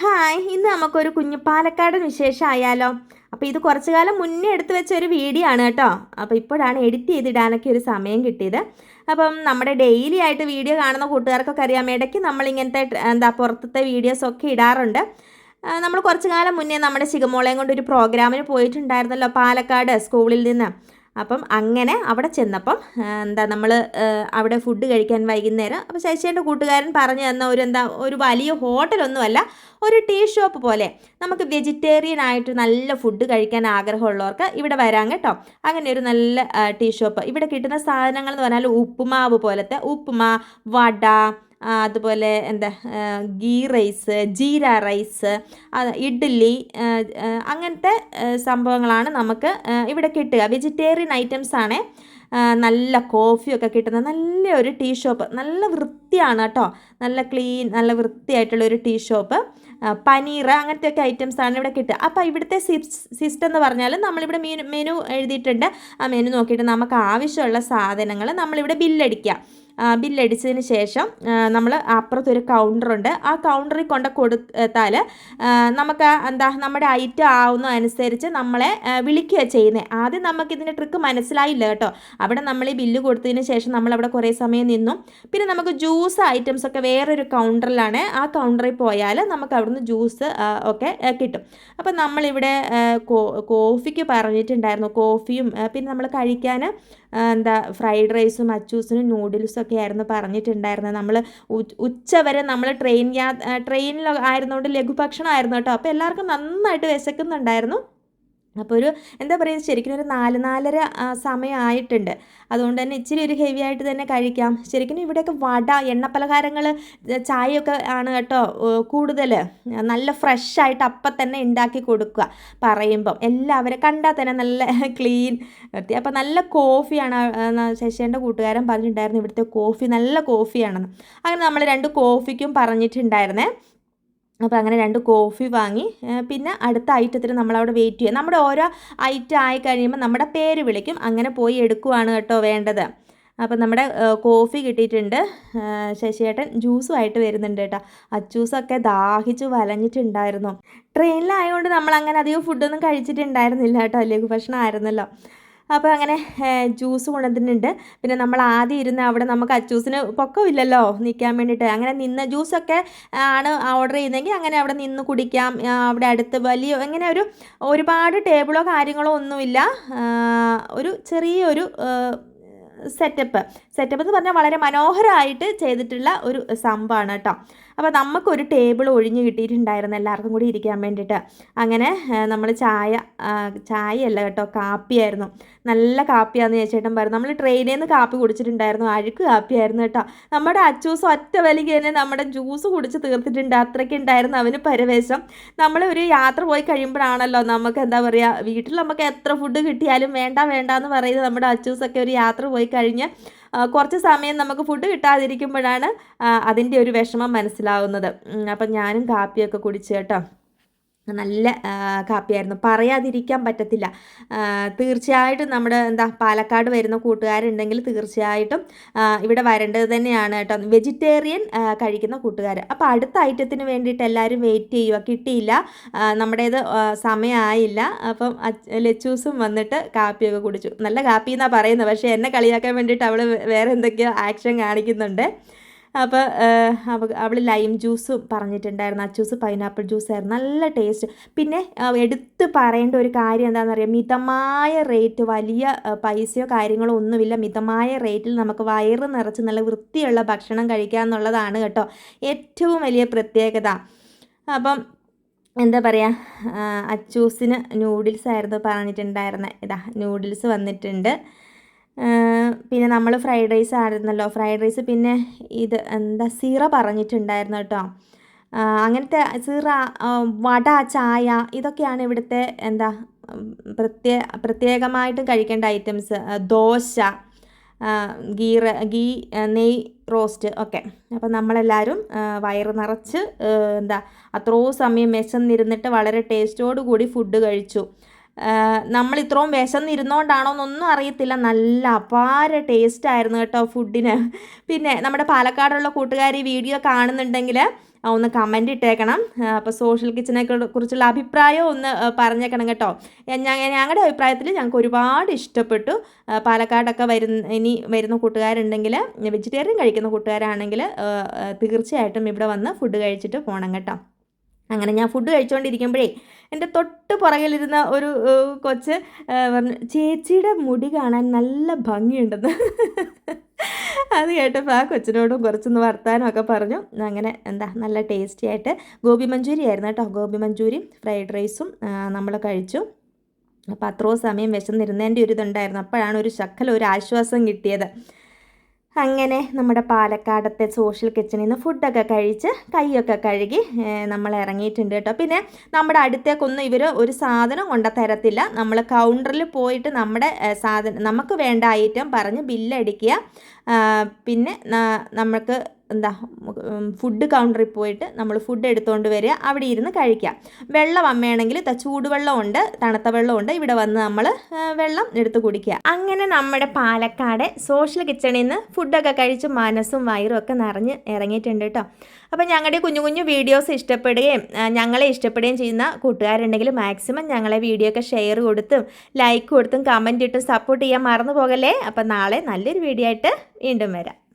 Hi ഇന്ന് നമുക്കൊരു കുഞ്ഞു പാലക്കാടൻ വിശേഷമായാലോ? അപ്പോൾ ഇത് കുറച്ചു കാലം മുന്നേ എടുത്തു വെച്ച ഒരു വീഡിയോ ആണ് കേട്ടോ. അപ്പോൾ ഇപ്പോഴാണ് എഡിറ്റ് ചെയ്തിടാനൊക്കെ ഒരു സമയം കിട്ടിയത്. അപ്പം നമ്മുടെ ഡെയിലി ആയിട്ട് വീഡിയോ കാണുന്ന കൂട്ടുകാർക്കൊക്കെ അറിയാം. ഇടയ്ക്ക് നമ്മളിങ്ങനത്തെ എന്താ പുറത്തത്തെ വീഡിയോസൊക്കെ ഇടാറുണ്ട്. നമ്മൾ കുറച്ചു കാലം മുന്നേ നമ്മുടെ ശിഖമോളയും കൊണ്ട് ഒരു പ്രോഗ്രാമിന് പോയിട്ടുണ്ടായിരുന്നല്ലോ പാലക്കാട് സ്കൂളിൽ നിന്ന്. അപ്പം അങ്ങനെ അവിടെ ചെന്നപ്പം എന്താ നമ്മൾ അവിടെ ഫുഡ് കഴിക്കാൻ വൈകുന്നേരം അപ്പോൾ ശശിയുടെ കൂട്ടുകാരൻ പറഞ്ഞു തന്ന ഒരു എന്താ ഒരു വലിയ ഹോട്ടലൊന്നുമല്ല ഒരു ടീ ഷോപ്പ് പോലെ. നമുക്ക് വെജിറ്റേറിയൻ ആയിട്ട് നല്ല ഫുഡ് കഴിക്കാൻ ആഗ്രഹമുള്ളവർക്ക് ഇവിടെ വരാം കേട്ടോ. അങ്ങനെ ഒരു നല്ല ടീ ഷോപ്പ്. ഇവിടെ കിട്ടുന്ന സാധനങ്ങൾ എന്ന് പറഞ്ഞാൽ ഉപ്പുമാവ് പോലത്തെ ഉപ്പുമാ വട അതുപോലെ എന്താ ghee rice jeera rice idli അങ്ങനത്തെ സംഭവങ്ങളാണ് നമുക്ക് ഇവിടെ കിട്ടുക. വെജിറ്റേറിയൻ ഐറ്റംസ് ആണ് നല്ല കോഫിയൊക്കെ കിട്ടുന്ന നല്ല ഒരു ടീ ഷോപ്പ്. നല്ല വൃത്തിയാണ് കേട്ടോ. നല്ല ക്ലീൻ നല്ല വൃത്തിയായിട്ടുള്ള ഒരു ടീ ഷോപ്പ്. പനീർ പനീർ അങ്ങനത്തെയൊക്കെ ഐറ്റംസ് ആണ് ഇവിടെ കിട്ടുക. അപ്പോൾ ഇവിടുത്തെ സിസ്റ്റം എന്ന് പറഞ്ഞാൽ നമ്മളിവിടെ മെനു മെനു എഴുതിയിട്ടുണ്ട്. ആ മെനു നോക്കിയിട്ട് നമുക്ക് ആവശ്യമുള്ള സാധനങ്ങൾ നമ്മളിവിടെ ബില്ലടിക്കുക ബില്ലടിച്ചതിന് ശേഷം നമ്മൾ അപ്പുറത്തൊരു കൗണ്ടറുണ്ട് ആ കൗണ്ടറിൽ കൊണ്ട് കൊടുത്താൽ നമുക്ക് എന്താ നമ്മുടെ ഐറ്റം ആവുന്ന അനുസരിച്ച് നമ്മളെ വിളിക്കുക ചെയ്യുന്നത് ആദ്യം നമുക്കിതിന്റെ ട്രിക്ക് മനസ്സിലായില്ല കേട്ടോ. അവിടെ നമ്മൾ ഈ ബില്ല് കൊടുത്തതിന് ശേഷം നമ്മൾ അവിടെ കുറേ സമയം നിന്നു. പിന്നെ നമുക്ക് ജ്യൂസ് ഐറ്റംസ് ഒക്കെ വേറൊരു കൗണ്ടറിലാണ് ആ കൗണ്ടറിൽ പോയാൽ നമുക്ക് അവിടുന്ന് ജ്യൂസ് ഒക്കെ കിട്ടും. അപ്പം നമ്മളിവിടെ കോഫിക്ക് പറഞ്ഞിട്ടുണ്ടായിരുന്നു. കോഫിയും പിന്നെ നമ്മൾ കഴിക്കാൻ എന്താ ഫ്രൈഡ് റൈസും അച്ചൂസിനും നൂഡിൽസും ആയിരുന്നു പറഞ്ഞിട്ടുണ്ടായിരുന്നത്. നമ്മൾ ഉച്ച വരെ നമ്മൾ ട്രെയിൻ യാ ട്രെയിനിൽ ആയിരുന്നുകൊണ്ട് ലഘുഭക്ഷണമായിരുന്നു കേട്ടോ. അപ്പോൾ എല്ലാവർക്കും നന്നായിട്ട് വിശക്കുന്നുണ്ടായിരുന്നു. അപ്പോൾ ഒരു എന്താ പറയുക ശരിക്കും ഒരു നാല് നാലര സമയം സമയമായിട്ടുണ്ട്. അതുകൊണ്ട് തന്നെ ഇച്ചിരി ഒരു ഹെവി ആയിട്ട് തന്നെ കഴിക്കാം. ശരിക്കും ഇവിടെയൊക്കെ വട എണ്ണ പലഹാരങ്ങൾ ചായയൊക്കെ ആണ് കേട്ടോ കൂടുതൽ. നല്ല ഫ്രഷ് ആയിട്ട് അപ്പം തന്നെ ഉണ്ടാക്കി കൊടുക്കുക പറയുമ്പം. എല്ലാവരും കണ്ടാൽ തന്നെ നല്ല ക്ലീൻ അപ്പോൾ നല്ല കോഫിയാണ് ശശിയുടെ കൂട്ടുകാരൻ പറഞ്ഞിട്ടുണ്ടായിരുന്നു ഇവിടുത്തെ കോഫി നല്ല കോഫിയാണെന്ന് അങ്ങനെ നമ്മൾ രണ്ട് കോഫിക്കും പറഞ്ഞിട്ടുണ്ടായിരുന്നേ. അപ്പോൾ അങ്ങനെ രണ്ട് കോഫി വാങ്ങി. പിന്നെ അടുത്ത ഐറ്റത്തിന് നമ്മളവിടെ വെയിറ്റ് ചെയ്യുക നമ്മുടെ ഓരോ ഐറ്റം ആയി കഴിയുമ്പോൾ നമ്മുടെ പേര് വിളിക്കും. അങ്ങനെ പോയി എടുക്കുവാണ് കേട്ടോ വേണ്ടത്. അപ്പം നമ്മുടെ കോഫി കിട്ടിയിട്ടുണ്ട്. ശശിയേട്ടൻ ജ്യൂസുമായിട്ട് വരുന്നുണ്ട് കേട്ടോ. അച്ചൂസൊക്കെ ദാഹിച്ച് വലഞ്ഞിട്ടുണ്ടായിരുന്നു. ട്രെയിനിലായതുകൊണ്ട് നമ്മൾ അങ്ങനെ അധികം ഫുഡൊന്നും കഴിച്ചിട്ടുണ്ടായിരുന്നില്ല കേട്ടോ. ലഘുഭക്ഷണം ആയിരുന്നല്ലോ അപ്പോൾ അങ്ങനെ ജ്യൂസ് കൊണ്ടുവന്നിട്ടുണ്ട്. പിന്നെ നമ്മൾ ആദ്യം ഇരുന്ന് അവിടെ നമുക്ക് അച്ചൂസിന് പൊക്കമില്ലല്ലോ നിൽക്കാൻ വേണ്ടിയിട്ട്. അങ്ങനെ നിന്ന് ജ്യൂസൊക്കെ ആണ് ഓർഡർ ചെയ്യുന്നതെങ്കിൽ അങ്ങനെ അവിടെ നിന്ന് കുടിക്കാം. അവിടെ അടുത്ത് വലിയ അങ്ങനെ ഒരു ഒരുപാട് ടേബിളോ കാര്യങ്ങളോ ഒന്നുമില്ല. ഒരു ചെറിയൊരു സെറ്റപ്പ് സെറ്റപ്പ് എന്ന് പറഞ്ഞാൽ വളരെ മനോഹരമായിട്ട് ചെയ്തിട്ടുള്ള ഒരു സംഭവമാണ് കേട്ടോ. അപ്പോൾ നമുക്കൊരു ടേബിൾ ഒഴിഞ്ഞ് കിട്ടിയിട്ടുണ്ടായിരുന്നു എല്ലാവർക്കും കൂടി ഇരിക്കാൻ വേണ്ടിയിട്ട്. അങ്ങനെ നമ്മൾ ചായ ചായയല്ല കേട്ടോ കാപ്പിയായിരുന്നു. നല്ല കാപ്പിയാന്ന് ചേച്ചേട്ടൻ പറഞ്ഞു. നമ്മൾ ട്രെയിനിൽ നിന്ന് കാപ്പി കുടിച്ചിട്ടുണ്ടായിരുന്നു അഴുക്ക് കാപ്പിയായിരുന്നു കേട്ടോ. നമ്മുടെ അച്ചൂസ് ഒറ്റ വലിക്ക് തന്നെ നമ്മുടെ ജ്യൂസ് കുടിച്ച് തീർത്തിട്ടുണ്ട്. അത്രയ്ക്ക് ഉണ്ടായിരുന്നു അവന് പരവേശം. നമ്മൾ ഒരു യാത്ര പോയി കഴിയുമ്പോഴാണല്ലോ നമുക്ക് എന്താ പറയുക വീട്ടിൽ നമുക്ക് എത്ര ഫുഡ് കിട്ടിയാലും വേണ്ട വേണ്ട എന്ന് പറയുന്നത് നമ്മുടെ അച്ചൂസൊക്കെ ഒരു യാത്ര പോയി കഴിഞ്ഞ് കുറച്ച് സമയം നമുക്ക് ഫുഡ് കിട്ടാതിരിക്കുമ്പോഴാണ് അതിന്റെ ഒരു വിഷമം മനസ്സിലാവുന്നത്. അപ്പം ഞാനും കാപ്പിയൊക്കെ കുടിച്ച് കേട്ടോ. നല്ല കാപ്പിയായിരുന്നു. പറയാതിരിക്കാൻ പറ്റത്തില്ല. തീർച്ചയായിട്ടും നമ്മുടെ എന്താ പാലക്കാട് വരുന്ന കൂട്ടുകാരുണ്ടെങ്കിൽ തീർച്ചയായിട്ടും ഇവിടെ വരേണ്ടത് തന്നെയാണ് കേട്ടോ. വെജിറ്റേറിയൻ കഴിക്കുന്ന കൂട്ടുകാർ അപ്പോൾ അടുത്ത ഐറ്റത്തിന് വേണ്ടിയിട്ട് എല്ലാവരും വെയിറ്റ് ചെയ്യുക. കിട്ടിയില്ല നമ്മുടേത് സമയമായില്ല അപ്പം ലച്ചൂസും വന്നിട്ട് കാപ്പിയൊക്കെ കുടിച്ചു. നല്ല കാപ്പി എന്നാണ് പറയുന്നത് പക്ഷേ എന്നെ കളിയാക്കാൻ വേണ്ടിയിട്ട് അവൾ വേറെ എന്തൊക്കെയോ ആക്ഷൻ കാണിക്കുന്നുണ്ട്. അപ്പോൾ അവ അവൾ ലൈം ജ്യൂസ് പറഞ്ഞിട്ടുണ്ടായിരുന്നു. അച്ചൂസ് പൈനാപ്പിൾ ജ്യൂസ് ആയിരുന്നു. നല്ല ടേസ്റ്റ് പിന്നെ എടുത്ത് പറയേണ്ട ഒരു കാര്യം എന്താണെന്ന് അറിയാം മിതമായ റേറ്റ് വലിയ പൈസയോ കാര്യങ്ങളോ ഒന്നുമില്ല. മിതമായ റേറ്റിൽ നമുക്ക് വയറ് നിറച്ച് നല്ല വൃത്തിയുള്ള ഭക്ഷണം കഴിക്കുക എന്നുള്ളതാണ് കേട്ടോ ഏറ്റവും വലിയ പ്രത്യേകത. അപ്പം എന്താ പറയുക അച്ചൂസിന് നൂഡിൽസ് ആയിരുന്നു പറഞ്ഞിട്ടുണ്ടായിരുന്നത് ഇതാ നൂഡിൽസ് വന്നിട്ടുണ്ട്. പിന്നെ നമ്മൾ ഫ്രൈഡ് റൈസ് ആയിരുന്നല്ലോ. ഫ്രൈഡ് റൈസ് പിന്നെ ഇത് എന്താ സീറ പറഞ്ഞിട്ടുണ്ടായിരുന്നു കേട്ടോ. അങ്ങനത്തെ സീറ വട ചായ ഇതൊക്കെയാണ് ഇവിടുത്തെ എന്താ പ്രത്യേക പ്രത്യേ പ്രത്യേകമായിട്ടും കഴിക്കേണ്ട ഐറ്റംസ് ദോശ ഗീറ ഗീ നെയ് റോസ്റ്റ് ഒക്കെ. അപ്പം നമ്മളെല്ലാവരും വയറ് നിറച്ച് എന്താ അത്രയും സമയം വിശന്നിരുന്നിട്ട് വളരെ ടേസ്റ്റോടു കൂടി ഫുഡ് കഴിച്ചു. നമ്മൾ ഇത്രയും വിശന്നിരുന്നോണ്ടാണോ എന്നൊന്നും അറിയത്തില്ല. നല്ല അപാര ടേസ്റ്റ് ആയിരുന്നു കേട്ടോ ഫുഡിന് പിന്നെ നമ്മുടെ പാലക്കാടുള്ള കൂട്ടുകാർ ഈ വീഡിയോ കാണുന്നുണ്ടെങ്കിൽ ഒന്ന് കമന്റ് ഇട്ടേക്കണം. അപ്പോൾ സോഷ്യൽ കിച്ചനെ കുറിച്ചുള്ള അഭിപ്രായം ഒന്ന് പറഞ്ഞേക്കണം കേട്ടോ. ഞങ്ങളുടെ അഭിപ്രായത്തിൽ ഞങ്ങൾക്ക് ഒരുപാട് ഇഷ്ടപ്പെട്ടു. പാലക്കാടൊക്കെ വരുന്ന ഇനി വരുന്ന കൂട്ടുകാരുണ്ടെങ്കിൽ വെജിറ്റേറിയൻ കഴിക്കുന്ന കൂട്ടുകാരാണെങ്കിൽ തീർച്ചയായിട്ടും ഇവിടെ വന്ന് ഫുഡ് കഴിച്ചിട്ട് പോകണം കേട്ടോ. അങ്ങനെ ഞാൻ ഫുഡ് കഴിച്ചുകൊണ്ടിരിക്കുമ്പോഴേ എന്റെ തൊട്ട് പുറകിലിരുന്ന ഒരു കൊച്ച് പറഞ്ഞു ചേച്ചിയുടെ മുടി കാണാൻ നല്ല ഭംഗിയുണ്ടെന്ന്. അത് കേട്ടപ്പോൾ ആ കൊച്ചിനോടും കുറച്ചൊന്ന് വർത്താനമൊക്കെ പറഞ്ഞു. അങ്ങനെ എന്താ നല്ല ടേസ്റ്റി ആയിട്ട് ഗോപി മഞ്ചൂരി ആയിരുന്നു കേട്ടോ. ഗോപി മഞ്ചൂരിയും ഫ്രൈഡ് റൈസും നമ്മൾ കഴിച്ചു. അപ്പോൾ അത്രയും സമയം വിശന്നിരുന്നതിന്റെ ഒരു ഇതുണ്ടായിരുന്നു. അപ്പോഴാണ് ഒരു ശക്കല ഒരു ആശ്വാസം കിട്ടിയത്. അങ്ങനെ നമ്മുടെ പാലക്കാടത്തെ സോഷ്യൽ കിച്ചണിൽ നിന്ന് ഫുഡൊക്കെ കഴിച്ച് കൈയൊക്കെ കഴുകി നമ്മൾ ഇറങ്ങിയിട്ടുണ്ട് കേട്ടോ. പിന്നെ നമ്മുടെ അടുത്തേക്കൊന്നും ഇവർ ഒരു സാധനം കൊണ്ട തരത്തില്ല. നമ്മൾ കൗണ്ടറിൽ പോയിട്ട് നമ്മുടെ സാധനം നമുക്ക് വേണ്ട ഐറ്റം പറഞ്ഞ് ബില്ലടിക്കുക പിന്നെ നമുക്ക് എന്താ ഫുഡ് കൗണ്ടറിൽ പോയിട്ട് നമ്മൾ ഫുഡ് എടുത്തുകൊണ്ട് വരിക. അവിടെ ഇരുന്ന് കഴിക്കുക വെള്ളം അമ്മയാണെങ്കിൽ ചൂടുവെള്ളമുണ്ട് തണുത്ത വെള്ളമുണ്ട്. ഇവിടെ വന്ന് നമ്മൾ വെള്ളം എടുത്ത് കുടിക്കുക. അങ്ങനെ നമ്മുടെ പാലക്കാട് സോഷ്യൽ കിച്ചണിൽ നിന്ന് ഫുഡൊക്കെ കഴിച്ച് മനസ്സും വയറും ഒക്കെ നിറഞ്ഞ് ഇറങ്ങിയിട്ടുണ്ട് കേട്ടോ. അപ്പോൾ ഞങ്ങളുടെ കുഞ്ഞു കുഞ്ഞു വീഡിയോസ് ഇഷ്ടപ്പെടുകയും ഞങ്ങളെ ഇഷ്ടപ്പെടുകയും ചെയ്യുന്ന കൂട്ടുകാരുണ്ടെങ്കിൽ മാക്സിമം ഞങ്ങളെ വീഡിയോ ഒക്കെ ഷെയർ കൊടുത്തും ലൈക്ക് കൊടുത്തും കമന്റ് ഇട്ടും സപ്പോർട്ട് ചെയ്യാൻ മറന്നു പോകല്ലേ? അപ്പോൾ നാളെ നല്ലൊരു വീഡിയോ ആയിട്ട് വീണ്ടും വരാം.